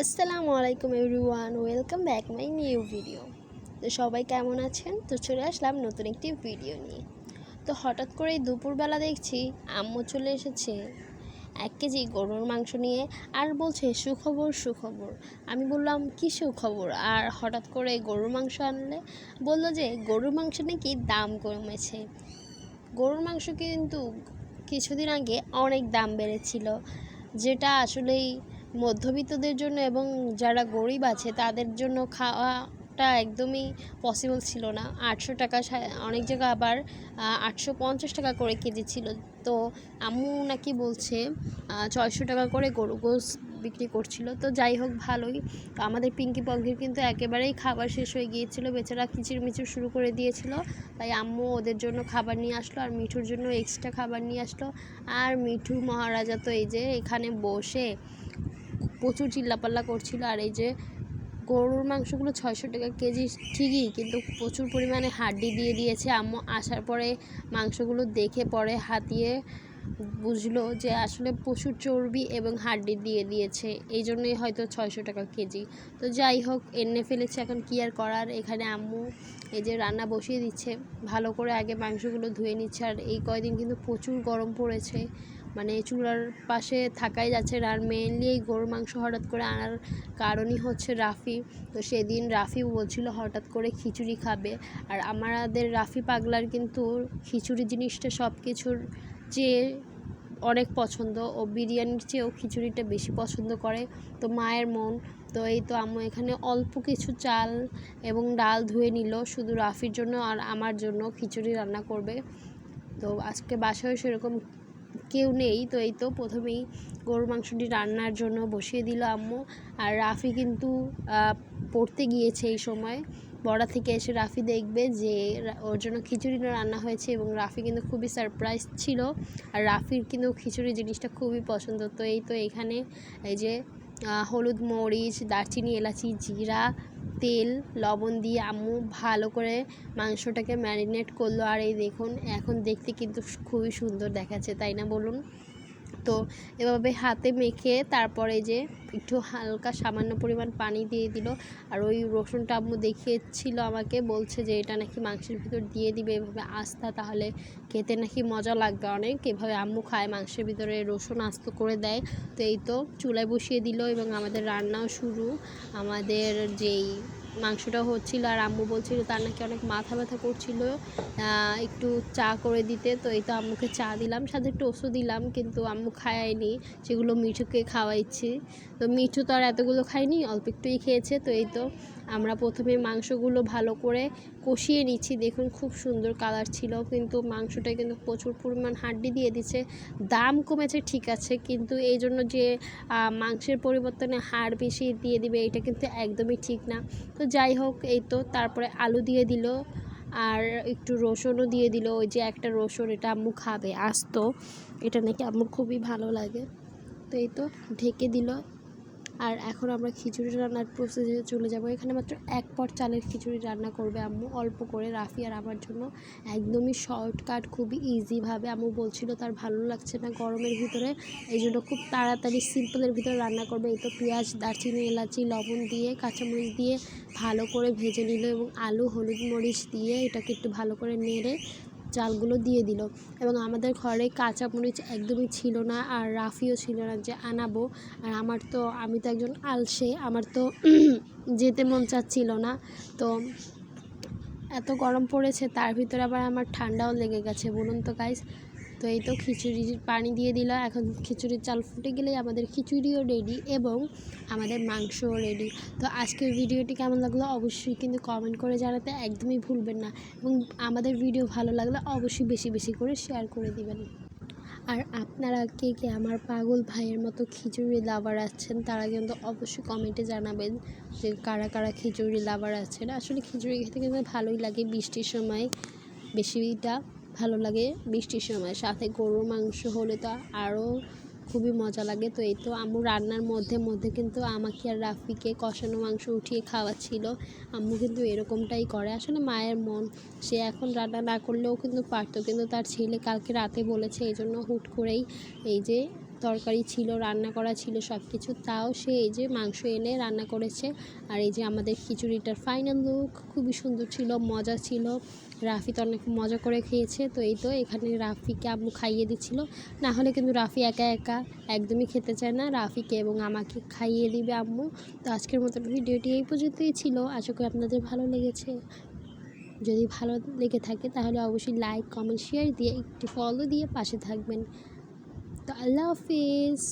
আসসালামু আলাইকুম everyone, welcome back my new video. তো সবাই কেমন আছেন? তো চলে আসলাম নতুন একটি ভিডিও নিয়ে। তো হঠাৎ করেই দুপুরবেলা দেখছি আম্মু চলে এসেছে। এক কেজি গরুর মাংস নিয়ে আর বলছে, সুখবর সুখবর। আমি বললাম, কী সুখবর? আর হঠাৎ করে গরুর মাংস আনলে, বলল যে, গরুর মাংস নাকি দাম কমেছে। গরুর মাংস কিন্তু কিছুদিন আগে অনেক দাম বেড়েছিল, যেটা আসলেই মধ্যবিত্তদের জন্য এবং যারা গরিব আছে, তাদের জন্য খাওয়াটা একদমই পসিবল ছিল না। আটশো টাকা অনেক জায়গায় আবার আটশো পঞ্চাশ টাকা করে কেজি ছিল। তো আম্মু নাকি বলছে ছয়শো টাকা করে গরু গোস বিক্রি করছিল। তো যাই হোক, ভালোই। আমাদের পিঙ্কি পঙ্কির কিন্তু একেবারেই খাবার শেষ হয়ে গিয়েছিল, বেচারা কিচির মিচির শুরু করে দিয়েছিল। তাই আম্মু ওদের জন্য খাবার নিয়ে আসলো আর মিঠুর জন্য এক্সট্রা খাবার নিয়ে আসলো। আর মিঠু মহারাজা তো এই যে এখানে বসে প্রচুর চিল্লাপাল্লা করছিল আর এই যে গরুর মাংসগুলো ছয়শো টাকা কেজি, ঠিকই, কিন্তু প্রচুর পরিমাণে হাড্ডি দিয়ে দিয়েছে। আম্মু আসার পরে মাংসগুলো দেখে পরে হাতিয়ে বুঝলো যে আসলে প্রচুর চর্বি এবং হাড্ডি দিয়ে দিয়েছে। এই জন্যই হয়তো ছয়শো টাকা কেজি। তো যাই হোক, এনে ফেলেছে এখন কী আর করার? এখানে আম্মু এই যে রান্না বসিয়ে দিচ্ছে। ভালো করে আগে মাংসগুলো ধুয়ে নিচ্ছে। আর এই কয়দিন কিন্তু প্রচুর গরম পড়েছে। মানে চুলার পাশে থাকাই যাচ্ছে আর মেনলি এই গরুর মাংস হঠাৎ করে আনার কারণই হচ্ছে রাফি। তো সেদিন রাফি বলছিল হঠাৎ করে খিচুড়ি খাবে। আর আমাদের রাফি পাগলার কিন্তু খিচুড়ি জিনিসটা সব কিছুর চেয়ে অনেক পছন্দ ও বিরিয়ানির চেয়েও খিচুড়িটা বেশি পছন্দ করে। তো মায়ের মন, তো এই তো আম্মু এখানে অল্প কিছু চাল এবং ডাল ধুয়ে নিল, শুধু রাফির জন্য আর আমার জন্য খিচুড়ি রান্না করবে। তো আজকে বাসায় সেরকম কেউ নেই, তো এই তো প্রথমেই গরুর মাংসটি রান্নার জন্য বসিয়ে দিল আম্মু। আর রাফি কিন্তু পড়তে গিয়েছে এই সময়। বড়া থেকে এসে রাফি দেখবে যে ওর জন্য খিচুড়ি রান্না হয়েছে এবং রাফি কিন্তু খুবই সারপ্রাইজ ছিল। আর রাফির কিন্তু খিচুড়ি জিনিসটা খুবই পছন্দ। তো এই তো এখানে এই যে হলুদ মরিচ, দারচিনি, এলাচি, জিরা, তেল, লবণ দিয়ে আম্মু ভালো করে মাংসটাকে ম্যারিনেট করল। আর এই দেখুন, এখন দেখতে কিন্তু খুবই সুন্দর দেখাচ্ছে, তাই না বলুন? তো এভাবে হাতে মেখে তারপরে যে একটু হালকা সামান্য পরিমাণ পানি দিয়ে দিল। আর ওই রসুনটা আম্মু দেখিয়েছিল আমাকে, বলছে যে এটা নাকি মাংসের ভিতর দিয়ে দিবে, এভাবে আস্তা তাহলে খেতে নাকি মজা লাগবে অনেক। এভাবে আম্মু খায়, মাংসের ভিতরে রসুন আস্ত করে দেয়। তো এই তো চুলায় বসিয়ে দিল এবং আমাদের রান্নাও শুরু। আমাদের যেই মাংসটা হচ্ছিল আর আম্মু বলছিল তার নাকি অনেক মাথা ব্যথা করছিল একটু চা করে দিতে। তো এই তো আম্মুকে চা দিলাম, সাথে টোস্টও দিলাম, কিন্তু আম্মু খায়নি, সেগুলো মিঠুকে খাওয়াইছি। তো মিঠু তো আর এতগুলো খায়নি, অল্প একটুই খেয়েছে। তো এই তো আমরা প্রথমে মাংসগুলো ভালো করে কষিয়ে নিচ্ছি। দেখুন খুব সুন্দর কালার ছিল, কিন্তু মাংসটা কিন্তু প্রচুর পরিমাণ হাড্ডি দিয়ে দিচ্ছে। দাম কমেছে, ঠিক আছে, কিন্তু এই জন্য যে মাংসের পরিবর্তনে হাড় বেশি দিয়ে দিবে, এটা কিন্তু একদমই ঠিক না। তো যাই হোক, এই তো তারপরে আলু দিয়ে দিল আর একটু রসুনও দিয়ে দিল। ওই যে একটা রসুন, এটা আম্মু খাবে, আস্ত। এটা নাকি আম্মুর খুবই ভালো লাগে। তো এই তো ঢেকে দিল। আর এখন আমরা খিচুড়ি রান্নার প্রসেসে চলে যাব। এখানে মাত্র এক পট চালের খিচুড়ি রান্না করবে আম্মু, অল্প করে রাফি আর আমার জন্য। একদমই শর্টকাট খুবই ইজিভাবে আম্মু বলছিল তার ভালো লাগছে না গরমের ভিতরে, এই জন্য খুব তাড়াতাড়ি সিম্পলের ভিতরে রান্না করবে। এই তো পেঁয়াজ, দারচিনি, এলাচি, লবণ দিয়ে, কাঁচামরিচ দিয়ে ভালো করে ভেজে নিল এবং আলু, হলুদ মরিচ দিয়ে এটাকে একটু ভালো করে নেড়ে চালগুলো দিয়ে দিল। এবং আমাদের ঘরে কাঁচা মরিচ একদমই ছিল না আর রাফিও ছিল না যে আনাবো। আর আমার তো, আমি তো একজন আলসে, আমার তো যেতে মন চাচ্ছিল না। তো এত গরম পড়েছে, তার ভিতরে আবার আমার ঠান্ডাও লেগে গেছে। বলুন তো গাইস তো এই তো খিচুড়ির পানি দিয়ে দিলাম এখন খিচুড়ির চাল ফুটে গেলেই আমাদের খিচুড়িও রেডি এবং আমাদের মাংসও রেডি তো আজকের ভিডিওটি কেমন লাগল অবশ্যই কিন্তু কমেন্ট করে জানাতে একদমই ভুলবেন না এবং আমাদের ভিডিও ভালো লাগলে অবশ্যই বেশি বেশি করে শেয়ার করে দিবেন। আর আপনারা কে কে আমার পাগল ভাইয়ের মতো খিচুড়ি লাভার আছেন তারা কিন্তু অবশ্যই কমেন্টে জানাবেন যে কারা কারা খিচুড়ি লাভার আছেন। আসলে খিচুড়ি খেতে কিন্তু ভালোই লাগে বৃষ্টির সময়। বেশিটা ভালো লাগে বৃষ্টির সময়। সাথে গরুর মাংস হলে তো আরও খুবই মজা লাগে। তো এই তো আম্মু রান্নার মধ্যে মধ্যে কিন্তু আমাকে আর রাফিকে কষানো মাংস উঠিয়ে খাওয়াচ্ছিল। আম্মু কিন্তু এরকমটাই করে। আসলে মায়ের মন, সে এখন রান্না না করলেও কিন্তু পারতো। কিন্তু তার ছেলে কালকে রাতে বলেছে, এই জন্য হুট করেই এই যে তরকারি ছিল, রান্না করা ছিল সব কিছু তাও সে এই যে মাংস এনে রান্না করেছে। আর এই যে আমাদের খিচুড়িটার ফাইনাল লুক খুবই সুন্দর ছিল, মজা ছিল। রাফি তো অনেক মজা করে খেয়েছে। তো এই তো এখানে রাফিকে আম্মু খাইয়ে দিচ্ছিল। না হলে কিন্তু রাফি একা একা একদমই খেতে চায় না। রাফিকে এবং আমাকে খাইয়ে দিবে আম্মু। তো আজকের মতো ভিডিওটি এই পর্যন্তই ছিল। আশা করি আপনাদের ভালো লেগেছে। যদি ভালো লেগে থাকে তাহলে অবশ্যই লাইক কমেন্ট শেয়ার দিয়ে একটি ফলো দিয়ে পাশে থাকবেন। তো আল্লাহ হাফিজ